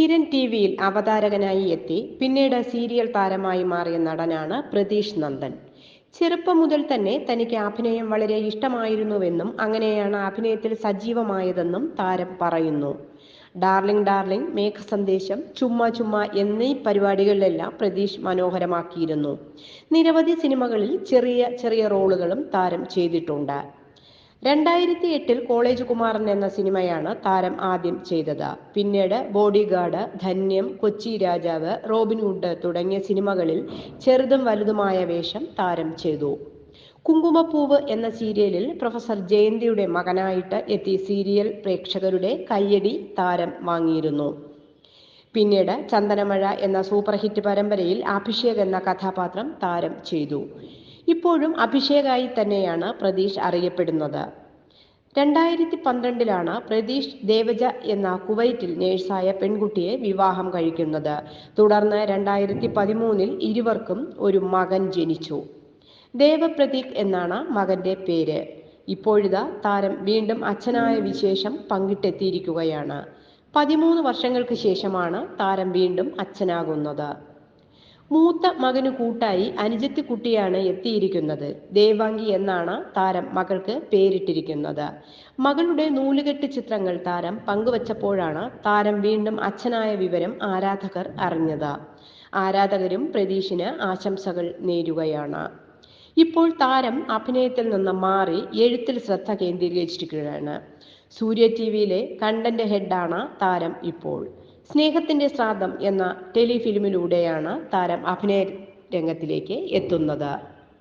Kiran T വിയിൽ അവതാരകനായി എത്തി പിന്നീട് സീരിയൽ താരമായി മാറിയ നടനാണ് പ്രതീഷ് നന്ദൻ. ചെറുപ്പം മുതൽ തന്നെ തനിക്ക് അഭിനയം വളരെ ഇഷ്ടമായിരുന്നുവെന്നും അങ്ങനെയാണ് അഭിനയത്തിൽ സജീവമായതെന്നും താരം പറയുന്നു. ഡാർലിംഗ് ഡാർലിംഗ് മേഘസന്ദേശം ചുമ്മ ചുമ്മ എന്നീ പരിപാടികളിലെല്ലാം പ്രതീഷ് മനോഹരമാക്കിയിരുന്നു. നിരവധി സിനിമകളിൽ ചെറിയ ചെറിയ റോളുകളും താരം ചെയ്തിട്ടുണ്ട്. രണ്ടായിരത്തി എട്ടിൽ കോളേജ് കുമാരൻ എന്ന സിനിമയാണ് താരം ആദ്യം ചെയ്തത്. പിന്നീട് ബോഡിഗാർഡ് ധന്യം കൊച്ചി രാജാവ് റോബിൻഹുഡ് തുടങ്ങിയ സിനിമകളിൽ ചെറുതും വലുതുമായ വേഷം താരം ചെയ്തു. കുങ്കുമപ്പൂവ് എന്ന സീരിയലിൽ പ്രൊഫസർ ജയന്തിയുടെ മകനായിട്ട് എത്തി സീരിയൽ പ്രേക്ഷകരുടെ കയ്യടി താരം വാങ്ങിയിരുന്നു. പിന്നീട് ചന്ദനമഴ എന്ന സൂപ്പർ ഹിറ്റ് പരമ്പരയിൽ അഭിഷേക് എന്ന കഥാപാത്രം താരം ചെയ്തു. ഇപ്പോഴും അഭിഷേകായി തന്നെയാണ് പ്രതീഷ് അറിയപ്പെടുന്നത്. രണ്ടായിരത്തി പന്ത്രണ്ടിലാണ് പ്രതീഷ് ദേവജ എന്ന കുവൈറ്റിൽ നേഴ്സായ പെൺകുട്ടിയെ വിവാഹം കഴിക്കുന്നത്. തുടർന്ന് രണ്ടായിരത്തി പതിമൂന്നിൽ ഇരുവർക്കും ഒരു മകൻ ജനിച്ചു. ദേവപ്രതീക് എന്നാണ് മകന്റെ പേര്. ഇപ്പോഴിതാ താരം വീണ്ടും അച്ഛനായ വിശേഷം പങ്കിട്ടെത്തിയിരിക്കുകയാണ്. പതിമൂന്ന് വർഷങ്ങൾക്ക് ശേഷമാണ് താരം വീണ്ടും അച്ഛനാകുന്നത്. മൂത്ത മകന് കൂട്ടായി അനുജത്തി കുട്ടിയാണ് എത്തിയിരിക്കുന്നത്. ദേവാംഗി എന്നാണ് താരം മകൾക്ക് പേരിട്ടിരിക്കുന്നത്. മകളുടെ നൂലുകെട്ട് ചിത്രങ്ങൾ താരം പങ്കുവച്ചപ്പോഴാണ് താരം വീണ്ടും അച്ഛനായ വിവരം ആരാധകർ അറിഞ്ഞത്. ആരാധകരും പ്രതീഷിന് ആശംസകൾ നേരുകയാണ്. ഇപ്പോൾ താരം അഭിനയത്തിൽ നിന്ന് മാറി എഴുത്തിൽ ശ്രദ്ധ കേന്ദ്രീകരിച്ചിരിക്കുകയാണ്. സൂര്യ ടി വിയിലെ കണ്ടന്റ് ഹെഡാണ് താരം ഇപ്പോൾ. സ്നേഹത്തിന്റെ ശ്രാദ്ധം എന്ന ടെലിഫിലിമിലൂടെയാണ് താരം അഭിനയ രംഗത്തിലേക്ക് എത്തുന്നത്.